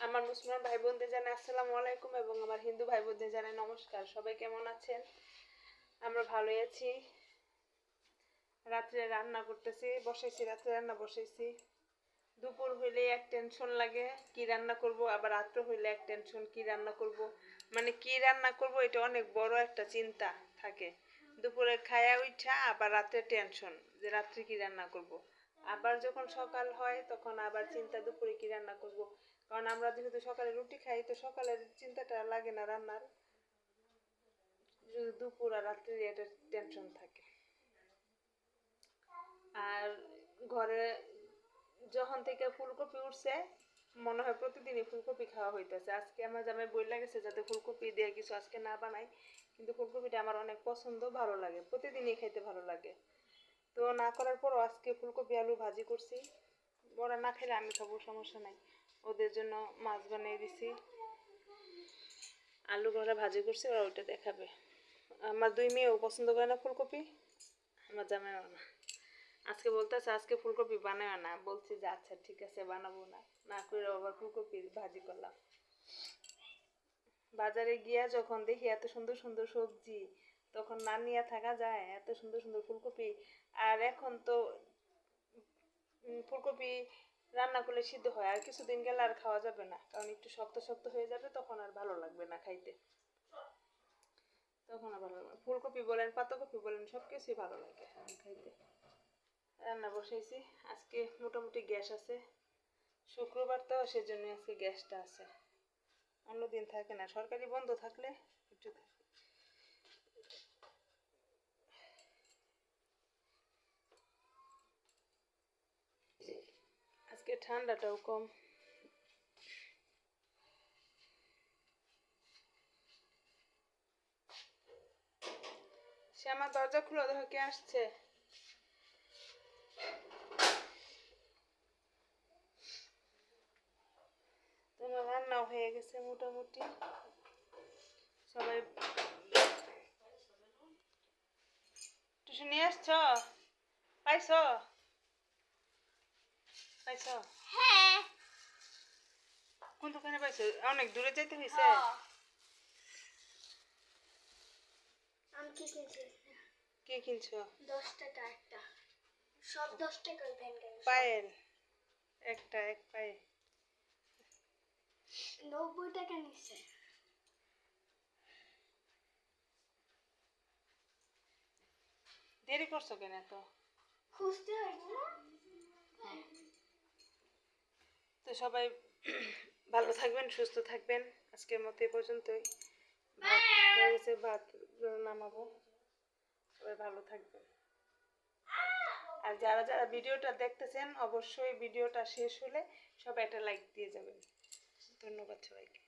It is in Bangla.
আমার মুসলমান ভাই বোনদের জানাই আসসালামু আলাইকুম এবং আমার হিন্দু ভাই বোনদের জানাই নমস্কার। সবাই কেমন আছেন? আমরা ভালোই আছি। রাত্রে রান্না করতেছি, বসাইছি, রাত্রে রান্না বসাইছি। দুপুর হইলে এক টেনশন লাগে, কি রান্না করব? আবার রাত্র হইলে এক টেনশন কি রান্না করব? মানে কি রান্না করব? এটা অনেক বড় একটা চিন্তা থাকে। দুপুরে খায়া উঠা আবার রাত্রে টেনশন যে রাত্রে কি রান্না করব? আবার যখন সকাল হয়, তখন আবার চিন্তা, দুপুরে কি রান্না করব? কারণ আমরা যেহেতু সকালে রুটি খাই, তো সকালের চিন্তাটা লাগে না রান্নার। দুপুর আর রাত্রে এটা টেনশন থাকে। আর ঘরে যখন থেকে ফুলকপি উঠছে, মনে হয় প্রতিদিনই ফুলকপি খাওয়া হইতেছে। আজকে আমার জামাই বই লাগেছে যাতে ফুলকপি দিয়ে কিছু আজকে না বানাই, কিন্তু ফুলকপিটা আমার অনেক পছন্দ, ভালো লাগে। প্রতিদিনই খাইতে ভালো লাগে। তো না করার পরও আজকে ফুলকপি আলু ভাজি করছি। ওরা না খেলে আমি খাব, সমস্যা নাই। ওদের জন্য মাছ বানিয়ে দিছি। আলু ওরা ভাজি করছি, ওরা ওইটা দেখাবে। আমার দুই মেয়েও পছন্দ করে না ফুলকপি। আমার জামাইও না। আজকে বলতেছে, আজকে ফুলকপি বানাবে না। বলছি যে আচ্ছা ঠিক আছে, বানাবো না। না করে আবার ফুলকপি ভাজি করলাম। বাজারে গিয়া যখন দেখি এত সুন্দর সুন্দর সবজি, তখন না নিয়ে থাকা যায়, এত সুন্দর সুন্দর ফুলকপি। আর এখন তো ফুলকপি রান্না করলে সিদ্ধ হয়, আর কিছুদিন গেলে আর খাওয়া যাবে না, কারণ একটু শক্ত শক্ত হয়ে যাবে, তখন আর ভালো লাগবে না খাইতে। তখন আর ভালো লাগবে ফুলকপি বলেন, পাতাকপি বলেন সব কিছুই ভালো লাগে খাইতে। রান্না বসাইছি, আজকে মোটামুটি গ্যাস আছে। শুক্রবার তো সেজন্য আজকে গ্যাসটা আছে। অন্যদিন থাকে না, সরকারি বন্ধ থাকলে একটু থাকে আজকে ঠান্ডাটাও কম সে আমার দরজা খুলে দেখো আসছে তোমার রান্নাও হয়ে গেছে মোটামুটি সবাই টিউশন নিয়ে আসছ পাইছ পাইছ? হ্যাঁ। কোন দোকানে পাইছো? অনেক দূরে যাইতে হয়েছে আমি কি কিনছি? কি কিনছো? দশ টাকা একটা। সব দশ টাকার ভ্যান পায়েল। একটা এক পায়ে। নব্বই টাকা নিচ্ছে। দেরি করছ কেন তো খুঁজতে হয় না। সবাই ভালো থাকবেন, সুস্থ থাকবেন। আজকের মতো এ পর্যন্তই। ভাত ভাত নামাবো। সবাই ভালো থাকবেন। আর যারা যারা ভিডিওটা দেখতেছেন, অবশ্যই ভিডিওটা শেষ হলে সবাই একটা লাইক দিয়ে যাবেন। ধন্যবাদ সবাইকে।